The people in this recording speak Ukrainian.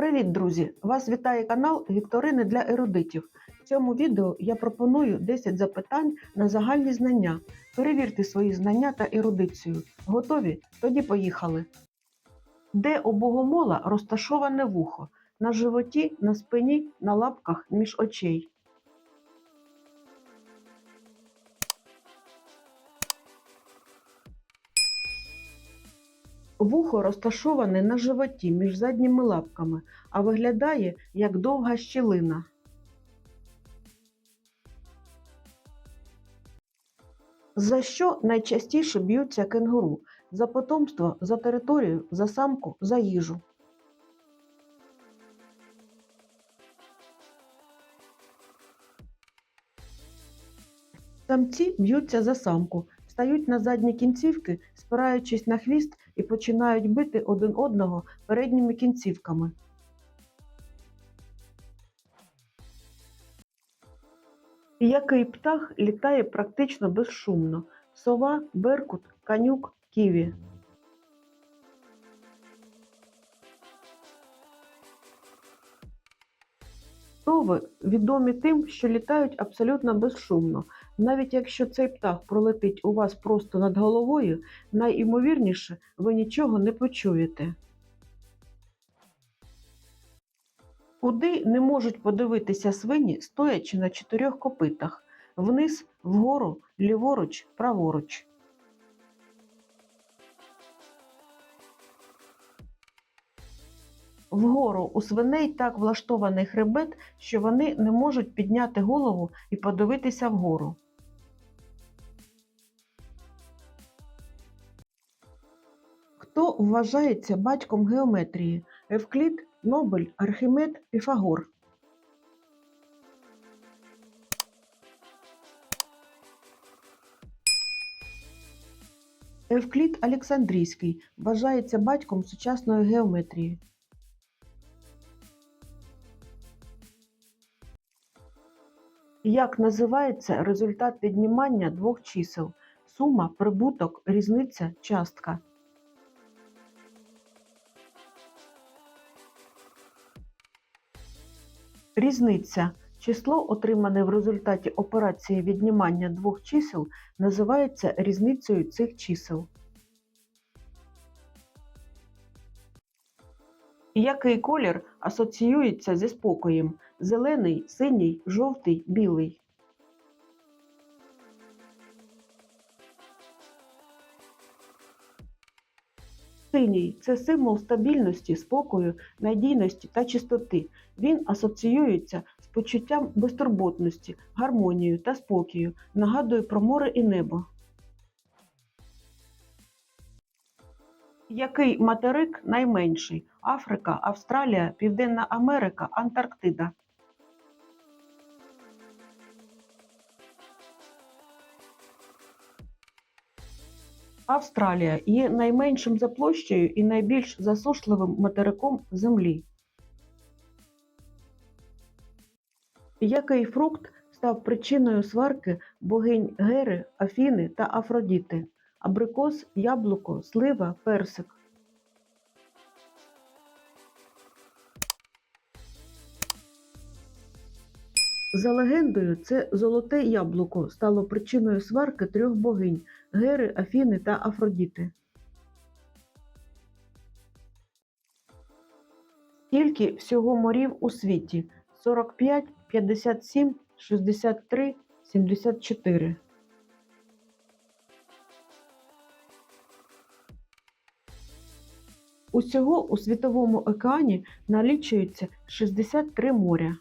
Привіт, друзі! Вас вітає канал Вікторини для ерудитів. В цьому відео я пропоную 10 запитань на загальні знання. Перевірте свої знання та ерудицію. Готові? Тоді поїхали. Де у богомола розташоване вухо? На животі, на спині, на лапках, між очей. Вухо розташоване на животі між задніми лапками, а виглядає як довга щілина. За що найчастіше б'ються кенгуру? За потомство, за територію, за самку, за їжу. Самці б'ються за самку, стають на задні кінцівки, спираючись на хвіст і починають бити один одного передніми кінцівками. Який птах літає практично безшумно? Сова, беркут, канюк, ківі. Сови відомі тим, що літають абсолютно безшумно. Навіть якщо цей птах пролетить у вас просто над головою, найімовірніше ви нічого не почуєте. Куди не можуть подивитися свині, стоячи на чотирьох копитах вниз, вгору, ліворуч, праворуч. Вгору у свиней так влаштований хребет, що вони не можуть підняти голову і подивитися вгору. Хто вважається батьком геометрії? Евклід, Нобель, Архімед, Піфагор. Евклід Олександрійський вважається батьком сучасної геометрії. Як називається результат віднімання двох чисел? Сума, прибуток, різниця, частка. Різниця. Число, отримане в результаті операції віднімання двох чисел, називається різницею цих чисел. Який колір асоціюється зі спокоєм? Зелений, синій, жовтий, білий. Синій це символ стабільності, спокою, надійності та чистоти. Він асоціюється з почуттям безтурботності, гармонією та спокою, нагадує про море і небо. Який материк найменший? Африка, Австралія, Південна Америка, Антарктида. Австралія є найменшим за площею і найбільш засушливим материком Землі. Який фрукт став причиною сварки богинь Гери, Афіни та Афродіти? Абрикос, яблуко, слива, персик. За легендою, це золоте яблуко стало причиною сварки трьох богинь Гери, Афіни та Афродіти. Скільки всього морів у світі? 45, 57, 63, 74. Усього у світовому океані налічується 63 моря.